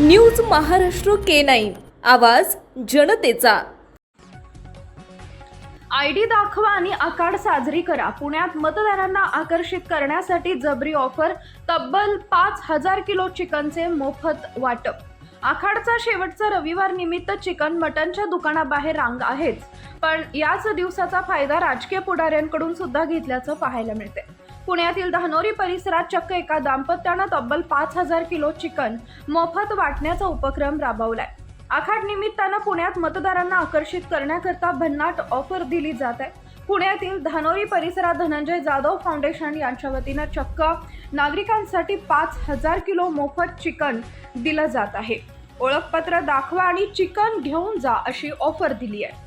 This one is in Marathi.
News Maharashtra K nine. आवाज जनतेचा. आय डी दाखवा आणि आकार साजरी करा. पुण्यात मतदारांना आकर्षित करण्यासाठी जबरी ऑफर तब्बल पाच हजार किलो चिकनचे मोफत वाटप. आखाडचा शेवटचा रविवार निमित्त चिकन मटनच्या दुकानाबाहेर रांग आहेच पण याच दिवसाचा फायदा राजकीय पुढाऱ्यांकडून सुद्धा घेतल्याचं पाहायला मिळते पुण्यातील धानोरी परिसरात चक्क एका दाम्पत्यानं तब्बल पाच हजार किलो चिकन मोफत वाटण्याचा उपक्रम राबवलाय. आखाड निमित्तानं पुण्यात मतदारांना आकर्षित करण्याकरता भन्नाट ऑफर दिली जात आहे. पुण्यातील धानोरी परिसरात धनंजय जाधव फाउंडेशन यांच्या वतीनं चक्क नागरिकांसाठी पाच हजार किलो मोफत चिकन दिलं जात आहे. ओळखपत्र दाखवा आणि चिकन घेऊन जा अशी ऑफर दिली आहे.